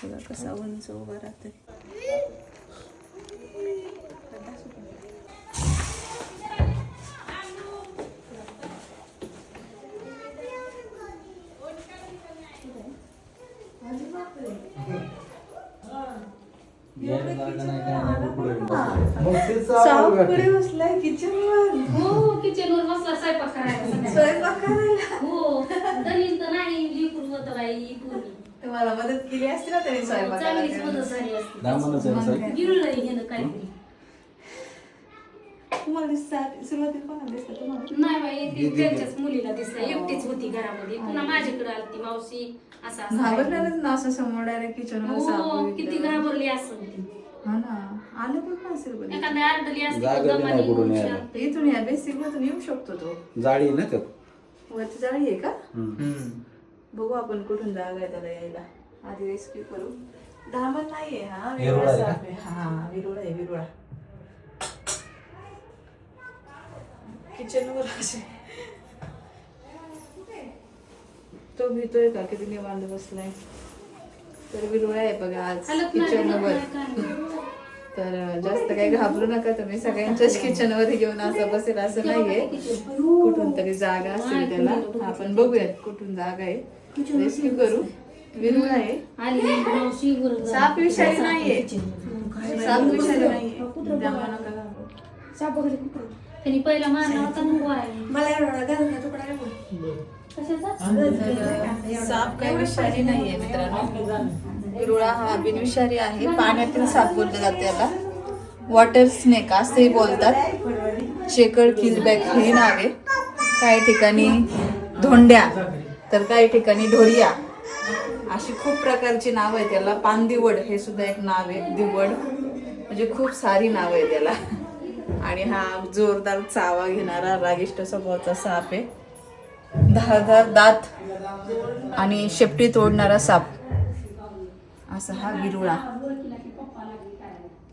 बघा कसा उंच उभा राहते सावकडे बसलाय किचनवर हो बसला स्वयंपाक करायला. स्वयंपाक करायला हो तर नाही लिकूड होतं बाई पोरी तुम्हाला मदत केली असते ना तरी स्वयंपाकाला चांगलीच मदत झाली असते. दामानच आहे ना साहेब? गिरलं घेणं काहीतरी. तुम्हाला दिसतात सुरुवातीला कोणाला दिसतं तुम्हाला? नाही बाई ती त्यांच्याच मुलीला दिसलं एकटीच होती घरामध्ये. पुन्हा माझ्याकडे आलती मावशी. असं असं घाबरणारच ना असं समोर डायरेक्ट हो बघितलं. किती घाबरली असेल ती. हा ना. आलं पण असेल असती नाही कुठून यायला. शांत. इथून या बेसिक मधून येऊ शकतो तो. जाळी आहे ना त्यात? जाळी आहे का? हम्म. बघू आपण कुठून जागा आहे त्याला यायला. आधी रेस्क्यू करू. धामण नाहीये हा विरुळा आहे. हा विरुळा आहे विरुळा. किचन वर असे. तो भीतोय का? किती निवांत बसलाय. तर विरुळा आहे बघा आज हलत वर. तर जास्त काही घाबरू नका तुम्ही सगळ्यांच्याच किचन वर घेऊन असं बसेल असं नाहीये कुठून तरी जागा असेल त्याला आपण बघूयात कुठून जागा आहे रेस्क्यू करू विरुळा आहे. साप विषारी नाहीये साप विषारी नाहीये. त्यांनी पहिला मारला होता मग. मला एवढा तुकडा. कशाचा साप काही विषारी नाहीये मित्रांनो विरुळा हा बिनविषारी आहे. पाण्यातील साप बोलले जाते याला. वॉटर स्नेक असेही बोलतात. शेकड किलबॅक हे नाव. आहे काही ठिकाणी धोंड्या तर काही ठिकाणी ढोरिया. अशी खूप प्रकारची नावं आहेत त्याला पानदिवड हे सुद्धा एक नाव आहे. दिवड म्हणजे खूप सारी नावं आहे त्याला आणि हा जोरदार चावा घेणारा रागिष्ट स्वभावाचा साप आहे. धारदार दात आणि शेपटी तोडणारा साप. असा हा विरुळा.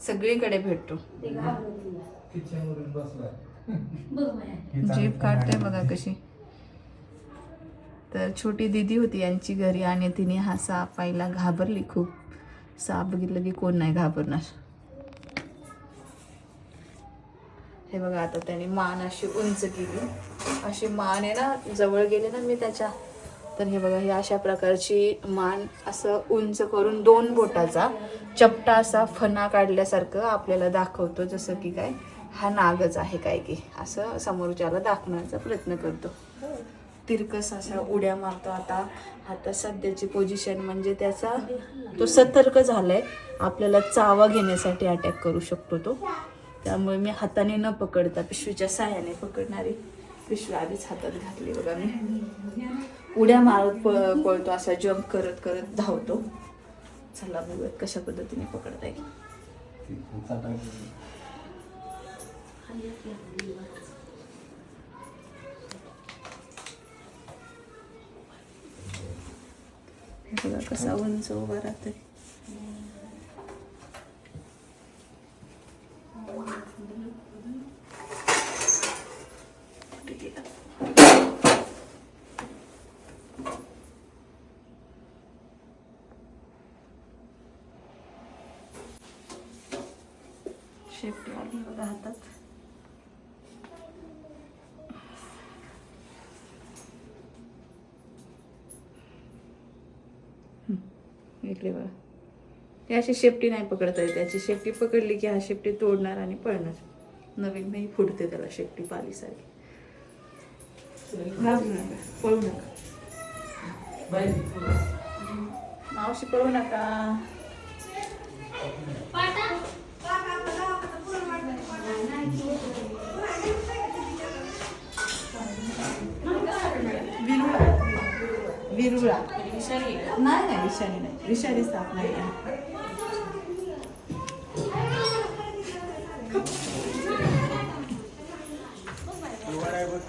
सगळीकडे भेटतो. जीप काढते बघा कशी. तर छोटी दिदी होती यांची घरी आणि तिने हा साप पाहिला घाबरली खूप. साप बघितलं की कोण नाही घाबरणार. हे बघा आता त्याने मान अशी उंच केली. अशी मान आहे ना जवळ गेले ना मी त्याच्या तर हे बघा हे अशा प्रकारची मान असं उंच करून दोन बोटाचा चपटा असा फणा काढल्यासारखं आपल्याला दाखवतो. जसं की काय हा नागच आहे काय की असं समोरच्याला दाखवण्याचा प्रयत्न करतो. तिरकस असा उड्या मारतो आता. आता सध्याची पोझिशन म्हणजे त्याचा तो सतर्क झालाय. आपल्याला चावा घेण्यासाठी अटॅक करू शकतो तो. त्यामुळे मी हाताने न पकडता पिशवीच्या साह्याने पकडणारी पिशवी आधीच हातात घातली बघा मी. उड्या मारत पळ पळतो असा जम्प करत करत धावतो. चला बघूयात कशा पद्धतीने पकडता येईल. बघा कसा उंच उभा राहतोय. शेपटी आली बघा हातात. इकडे बघा. हे अशी शेपटी नाही पकडता येते. त्याची शेपटी पकडली की हा शेपटी तोडणार आणि पळणार. नवीन मी फुटते त्याला शेपटी पालीसारखी. घाबरू नका पळू नका. मावशी पळू नका पाटा. विरुळा विरुळा. नाही नाही विषारी नाही. विषारी साप नाही.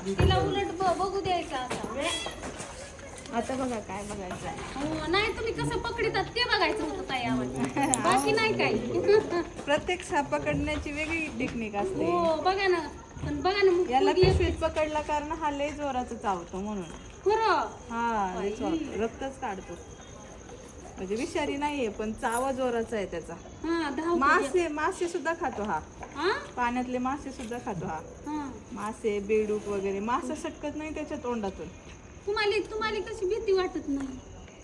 तिला उलट बघू द्यायचं असं. आता बघा काय बघायचं आहे. हो, नाही तुम्ही कसं पकडितात ते बघायचं होतं ताई आम्हाला. बाकी नाही काही. प्रत्येक साप पकडण्याची वेगळी टेक्निक असते. हो बघा ना. पण बघा ना मग याला पोरगी- पिशवीत पकडला कारण हा लय जोराचा चावतो म्हणून. खरं? हा लय चावतो. रक्तच काढतो. म्हणजे विषारी नाहीये पण चावा जोराचा आहे त्याचा. हा मासे मासे सुद्धा खातो हा. हा पाण्यातले मासे सुद्धा खातो हा. हा. मासे बेडूक वगैरे. मासा सटकत नाही त्याच्या तोंडातून. तुम्हाला तुम्हाला कशी भीती वाटत नाही.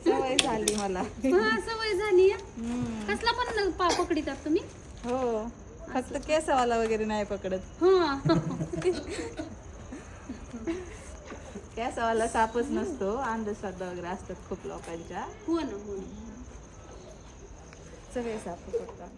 सवय झाली मला. हा सवय झाली. हम्म. कसला पण पा पकडितात तुम्ही? हो. फक्त केसवाला वगैरे नाही पकडत. हा. केसवाला सापच नसतो. अंधश्रद्धा वगैरे असतात खूप लोकांच्या. हो ना हो ना. सगळे साप पकडतात.